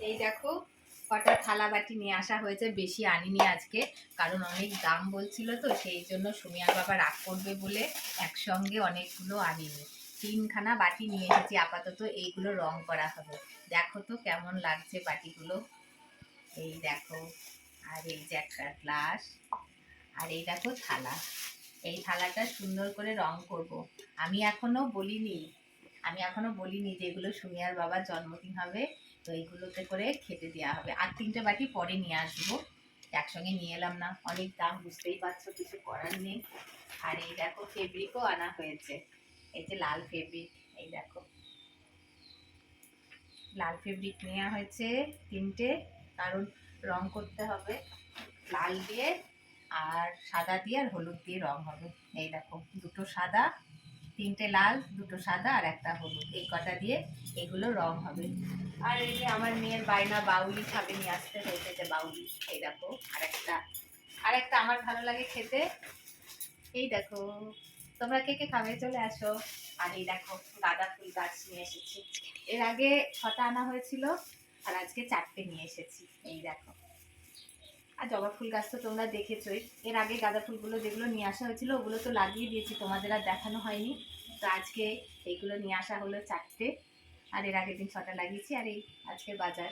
এই দেখো, কটা থালা বাটি নিয়ে আসা হয়েছে, বেশি আনিনি আজকে, কারণ অনেক দাম বলছিল তো, সেই জন্য সুমিয়ার বাবা রাগ করবে বলে একসঙ্গে অনেকগুলো আনিনি। তিনখানা বাটি নিয়ে এসেছি, আপাতত এইগুলো রং করা হবে। দেখো তো কেমন লাগছে বাটিগুলো। এই দেখো, আর এই যে একটা গ্লাস, আর এই দেখো থালা। এই থালাটা সুন্দর করে রং করব। আমি এখনও বলিনি, আমি এখনও বলিনি যে এগুলো সুমিয়ার বাবার জন্মদিন হবে। তো এইগুলোতে করে খেতে দেওয়া হবে। আর তিনটে বাটি পরে নিয়ে আসব। একসঙ্গে নিয়ে এলাম না। অনেক দাম, বুঝতেই পারছ, কিছু করার নেই। আর এই দেখো ফেব্রিকও আনা হয়েছে। এই যে লাল ফেব্রিক এই দেখো। লাল ফেব্রিক নেওয়া হয়েছে তিনটে। কারণ রং করতে হবে লাল দিয়ে আর সাদা দিয়ে আর হলুদ দিয়ে রং হবে। এই দেখো, দুটো সাদা তিনটে লাল, দুটো সাদা আর একটা হলুদ। এই কটা দিয়ে এগুলো রং হবে। আর এই যে আমার মেয়ের বায়না বাউলি খাবে নিয়ে আসতে হয়েছে যে বাউলি, এই দেখো, আর একটা আর একটা আমার ভালো লাগে খেতে। এই দেখো, তোমরা কে কে খাবে চলে আসো। আর এই দেখো, গাঁদা ফুল গাছ নিয়ে এসেছি। এর আগে ছটা আনা হয়েছিল, আর আজকে চারটে নিয়ে এসেছি। এই দেখো। আর জবা ফুল গাছ তো তোমরা দেখেছোই। এর আগে গাঁদা ফুলগুলো যেগুলো নিয়ে আসা হয়েছিল, ওগুলো তো লাগিয়ে দিয়েছি, তোমাদের আর দেখানো হয়নি। তো আজকে এইগুলো নিয়ে আসা হলো চারটে। আর এর আগের দিন ছটা লাগিয়েছি আর এই আজকে বাজার।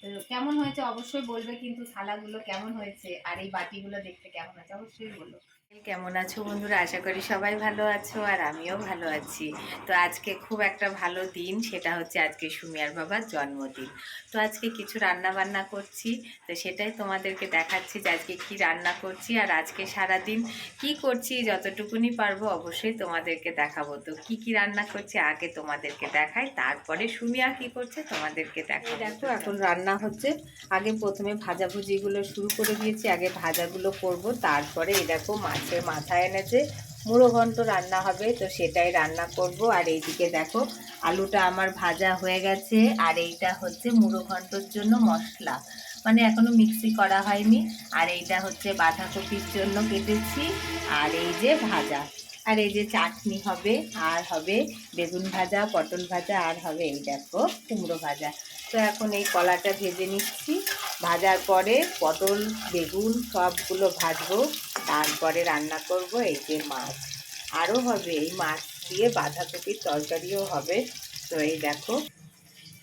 তো কেমন হয়েছে অবশ্যই বলবে, কিন্তু থালাগুলো কেমন হয়েছে আর এই বাটিগুলো দেখতে কেমন হয়েছে অবশ্যই বলো। কেমন আছো বন্ধুরা? আশা করি সবাই ভালো আছো আর আমিও ভালো আছি। তো আজকে খুব একটা ভালো দিন, সেটা হচ্ছে আজকে সুমিয়ার বাবার জন্মদিন। তো আজকে কিছু রান্না বান্না করছি, তো সেটাই তোমাদেরকে দেখাচ্ছি যে আজকে কি রান্না করছি আর আজকে সারা দিন কি করছি, যতটুকুনি পারব অবশ্যই তোমাদেরকে দেখাবো। তো কি কি রান্না করছি আগে তোমাদেরকে দেখাই, তারপরে সুমিয়া কি করছে তোমাদেরকে দেখাই দেখো, এখন রান্না হচ্ছে। আগে প্রথমে ভাজাভুজিগুলো শুরু করে দিয়েছি, আগে ভাজাগুলো করব, তারপরে এই দেখো মাছের মাথা এনেছে। মুড়ো ঘন্ট রান্না হবে, তো সেটাই রান্না করব। আর এইদিকে দেখো, আলুটা আমার ভাজা হয়ে গেছে। আর এইটা হচ্ছে মুড়ো ঘন্টর জন্য মশলা। মানে এখনও মিক্সি করা হয়নি। আর এইটা হচ্ছে বাঁধাকপির জন্য কেটেছি। আর এই যে ভাজা। আর এই যে চাটনি হবে, আর হবে বেগুন ভাজা, পটল ভাজা, আর হবে এই দেখো কুমড়ো ভাজা। তো এখন এই কলাটা ভেজে নিচ্ছি। ভাজার পরে পটল, বেগুন সবগুলো ভাজবো। তারপরে রান্না করব এই যে মাছ। আরও হবে এই মাছ দিয়ে বাঁধাকপির তরকারিও হবে। তো এই দেখো।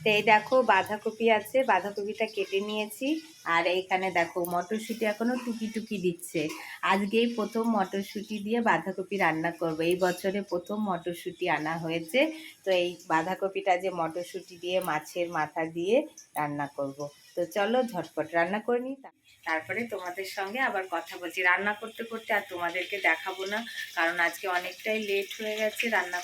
তো এই দেখো বাঁধাকপি আছে, বাঁধাকপিটা কেটে নিয়েছি। আর এইখানে দেখো মটরশুঁটি এখনও টুকি টুকি দিচ্ছে। আজকেই প্রথম মটরশুঁটি দিয়ে বাঁধাকপি রান্না করব। এই বছরে প্রথম মটরশুঁটি আনা হয়েছে। তো এই বাঁধাকপিটা যে মটরশুঁটি দিয়ে মাছের মাথা দিয়ে রান্না করব। তো চলো ঝটপট রান্না করে নিই। তারপরে তোমাদের সঙ্গে আবার কথা বলছি। রান্না করতে করতে আর তোমাদেরকে দেখাবো না, কারণ আজকে অনেকটাই লেট হয়ে গেছে রান্না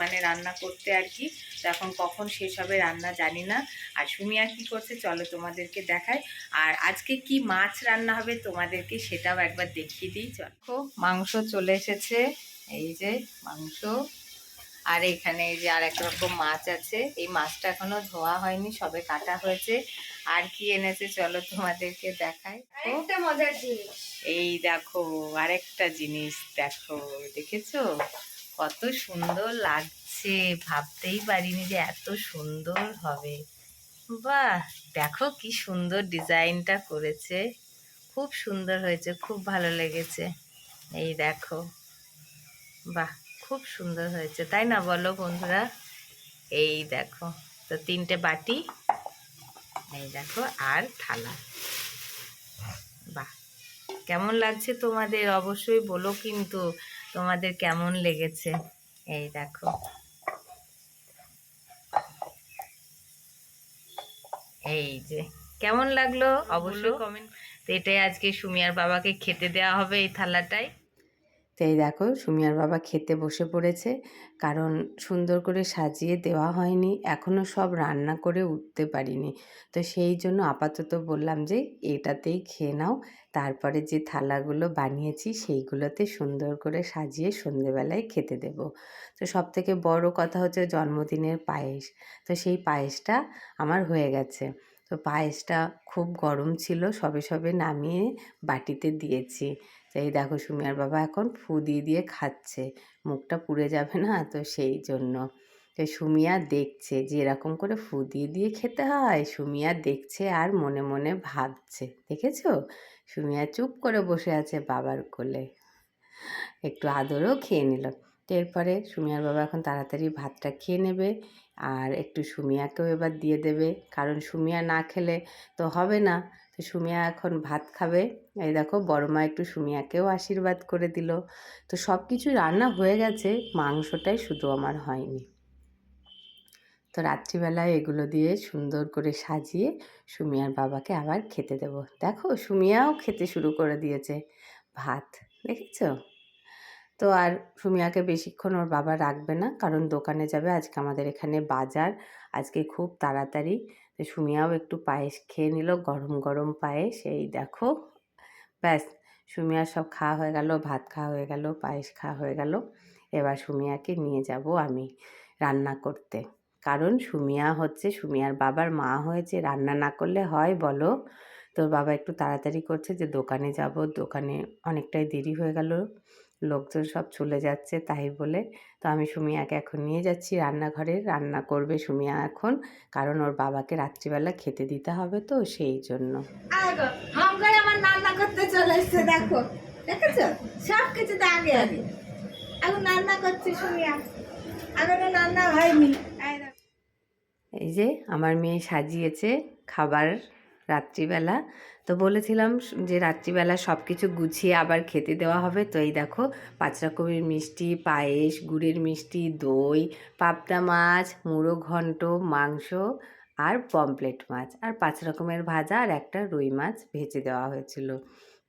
মানে রান্না করতে আর কি। এখন কখন শেষ হবে রান্না জানি না। আর সুমিয়া কি করছে চলো তোমাদেরকে দেখায় আর আজকে কি মাছ রান্না হবে তোমাদেরকে সেটাও একবার দেখিয়ে দিই, চলো। মাংস চলে এসেছে, এই যে মাংস। আর এখানে এই যে আর এক রকম মাছ আছে। এই মাছটা এখনও ধোয়া হয়নি সবে কাটা হয়েছে। আর কি এনেছে চলো তোমাদেরকে দেখাই। একটা মজার জিনিস। এই দেখো আরেকটা জিনিস দেখো দেখেছ? কত সুন্দর লাগছে ভাবতেই পারিনি যে এত সুন্দর হবে। বাহ দেখো কি সুন্দর ডিজাইনটা করেছে। খুব সুন্দর হয়েছে খুব ভালো লেগেছে। এই দেখো বাহ। খুব সুন্দর হয়েছে তাই না বলো বন্ধুরা? এই দেখো তো তিনটে বাটি এই দেখো আর থালা। বাহ কেমন লাগছে তোমাদের? অবশ্যই বলো কিন্তু তোমাদের কেমন লেগেছে। এই দেখো। এই যে কেমন লাগল? অবশ্যই কমেন্ট তো এটাই আজকে সুমিয়ার বাবাকে খেতে দেওয়া হবে এই থালাটাই তো এই দেখো সুমিয়ার বাবা খেতে বসে পড়েছে। কারণ সুন্দর করে সাজিয়ে দেওয়া হয়নি। এখনও সব রান্না করে উঠতে পারিনি। তো সেই জন্য আপাতত বললাম যে এটাতেই খেয়ে নাও। তারপরে যে থালাগুলো বানিয়েছি সেইগুলোতে সুন্দর করে সাজিয়ে সন্ধেবেলায় খেতে দেব। তো সব থেকে বড় কথা হচ্ছে জন্মদিনের পায়েস। তো সেই পায়েসটা আমার হয়ে গেছে। তো পায়েসটা খুব গরম ছিল, সবে সবে নামিয়ে বাটিতে দিয়েছি। এই দেখো সুমিয়ার বাবা এখন ফু দিয়ে দিয়ে খাচ্ছে, মুখটা পুড়ে যাবে না? তো সেই জন্য। তো সুমিয়া দেখছে যে, এরকম করে ফু দিয়ে দিয়ে খেতে হয়। সুমিয়া দেখছে আর মনে মনে ভাবছে। দেখেছ? সুমিয়া চুপ করে বসে আছে বাবার কোলে। একটু আদরও খেয়ে নিল। এরপরে সুমিয়ার বাবা এখন তাড়াতাড়ি ভাতটা খেয়ে নেবে। আর একটু সুমিয়াকেও এবার দিয়ে দেবে। কারণ সুমিয়া না খেলে তো হবে না। তো সুমিয়া এখন ভাত খাবে। এই দেখো বড় মা একটু সুমিয়াকেও আশীর্বাদ করে দিল। তো সব কিছু রান্না হয়ে গেছে, মাংসটাই শুধু আমার হয়নি। তো রাত্রিবেলায় এগুলো দিয়ে সুন্দর করে সাজিয়ে সুমিয়ার বাবাকে আবার খেতে দেব। দেখো, সুমিয়াও খেতে শুরু করে দিয়েছে ভাত। দেখেছ? তো আর সুমিয়াকে বেশিক্ষণ ওর বাবা রাখবে না। কারণ দোকানে যাবে, আজকে আমাদের এখানে বাজার, আজকে খুব তাড়াতাড়ি। তো সুমিয়াও একটু পায়েস খেয়ে নিল, গরম গরম পায়েস, এই দেখো। ব্যাস, সুমিয়ার সব খাওয়া হয়ে গেল, ভাত খাওয়া হয়ে গেল, পায়েস খাওয়া হয়ে গেল। এবার সুমিয়াকে নিয়ে যাব আমি রান্না করতে। কারণ সুমিয়া হচ্ছে, সুমিয়ার বাবার মা হয়েছে, রান্না না করলে হয় বলো? তোর বাবা একটু তাড়াতাড়ি করছে যে দোকানে যাব, দোকানে অনেকটাই দেরি হয়ে গেল। লোকজন সব চলে যাচ্ছে তাই বলে। তো আমি সুমিয়াকে এখন নিয়ে যাচ্ছি রান্নাঘরে। রান্না করবে সুমিয়া এখন। কারণ ওর বাবাকে রাত্রিবেলা খেতে দিতে হবে তো সেই জন্য। আমার রান্না করতে চলে এসছে দেখো। দেখেছ? সব কিছুতে আগে আগে। এখন রান্না করছে সুমিয়া। এখনও রান্না হয়নি। এই যে আমার মেয়ে সাজিয়েছে খাবার রাত্রিবেলা। তো বলেছিলাম যে রাত্রিবেলা সব কিছু গুছিয়ে আবার খেতে দেওয়া হবে। তো এই দেখো, পাঁচ রকমের মিষ্টি, পায়েস, গুড়ের মিষ্টি, দই, পাবদা মাছ, মুড়ো ঘন্ট, মাংস আর পমপ্লেট মাছ। আর পাঁচ রকমের ভাজা আর একটা রুই মাছ ভেজে দেওয়া হয়েছিল।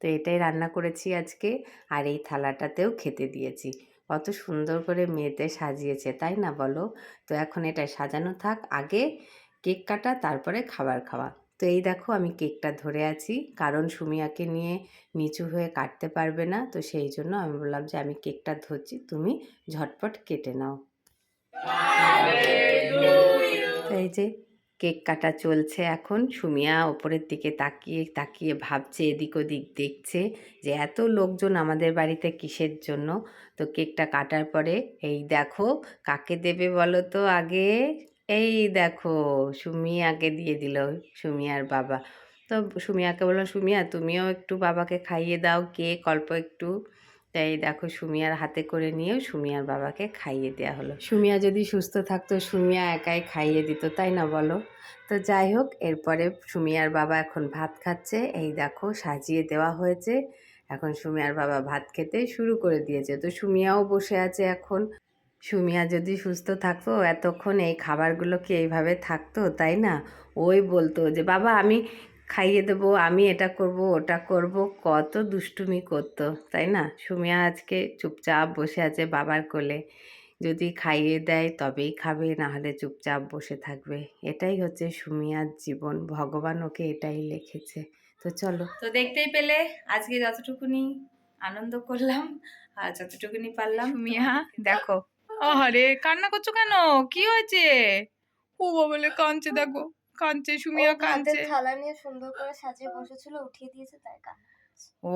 তো এটাই রান্না করেছি আজকে। আর এই থালাটাতেও খেতে দিয়েছি। কত সুন্দর করে মেয়েতে সাজিয়েছে, তাই না বলো? তো এখন এটা সাজানো থাক। আগে কেক কাটা, তারপরে খাবার খাওয়া। তো এই দেখো আমি কেকটা ধরে আছি। কারণ সুমিয়াকে নিয়ে নিচু হয়ে কাটতে পারবে না, তো সেই জন্য আমি বললাম যে আমি কেকটা ধরছি, তুমি ঝটপট কেটে নাও। এই যে কেক কাটা চলছে এখন। সুমিয়া ওপরের দিকে তাকিয়ে তাকিয়ে ভাবছে, এদিক ওদিক দেখছে যে এত লোকজন আমাদের বাড়িতে কিসের জন্য? তো কেকটা কাটার পরে, এই দেখো কাকে দেবে বলো তো আগে? এই দেখো সুমিয়াকে দিয়ে দিল সুমিয়ার বাবা। তো সুমিয়াকে বললাম সুমিয়া, তুমিও একটু বাবাকে খাইয়ে দাও, কেক অল্প একটু। তাই দেখো, সুমিয়ার হাতে করে নিয়েও সুমিয়ার বাবাকে খাইয়ে দেওয়া হলো। সুমিয়া যদি সুস্থ থাকতো, সুমিয়া একাই খাইয়ে দিত, তাই না বলো? তো যাই হোক, এরপরে সুমিয়ার বাবা এখন ভাত খাচ্ছে। এই দেখো, সাজিয়ে দেওয়া হয়েছে। এখন সুমিয়ার বাবা ভাত খেতে শুরু করে দিয়েছে। তো সুমিয়াও বসে আছে এখন। সুমিয়া যদি সুস্থ থাকতো এতক্ষণ এই খাবারগুলো কি এইভাবে থাকতো তাই না? ওই বলতো যে বাবা আমি খাইয়ে দেবো আমি এটা করব ওটা করব। কত দুষ্টুমি করতো তাই না? সুমিয়া আজকে চুপচাপ বসে আছে বাবার কোলে। যদি খাইয়ে দেয় তবেই খাবে না হলে চুপচাপ বসে থাকবে। এটাই হচ্ছে সুমিয়ার জীবন। ভগবান ওকে এটাই লিখেছে। তো চলো। তো দেখতেই পেলে আজকে যতটুকুনি আনন্দ করলাম আর যতটুকুনি পারলাম মিয়া দেখো আরে কান্না করছ কেন? কি হয়েছে? ও বলে কাঁদছে দেখো। কাঁদছে সুমিয়া কাঁদছে। থালা নিয়ে সুন্দর করে সাজিয়ে বসেছিল উঠিয়ে দিয়েছে তাই কান্না ও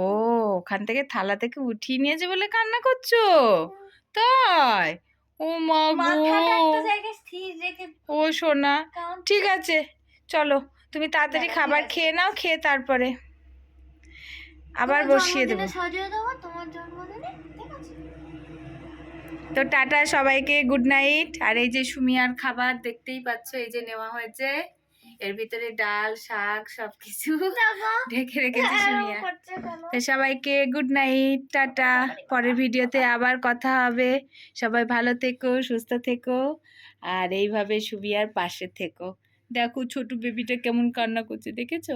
ওখান থেকে থালা থেকে উঠিয়ে নিয়েছে বলে কান্না করছ? তাই? ও মা গো। ও সোনা ঠিক আছে চলো তুমি তাড়াতাড়ি খাবার খেয়ে নাও খেয়ে তারপরে আবার বসিয়ে দেবো তোমার জন্মদিনে ঠিক আছে? তো টাটা সবাইকে গুড নাইট আর এই যে সুমিয়ার খাবার দেখতেই পাচ্ছ এই যে নেওয়া হয়েছে। এর ভিতরে ডাল শাক সবকিছু ঢেকে রেখেছে এরম সুমিয়া। তো সবাইকে গুড নাইট টাটা। পরের ভিডিওতে আবার কথা হবে। সবাই ভালো থেকো সুস্থ থেকো। আর এইভাবে সুমিয়ার পাশে থেকো। দেখো ছোট বেবিটা কেমন কান্না করছে দেখেছ?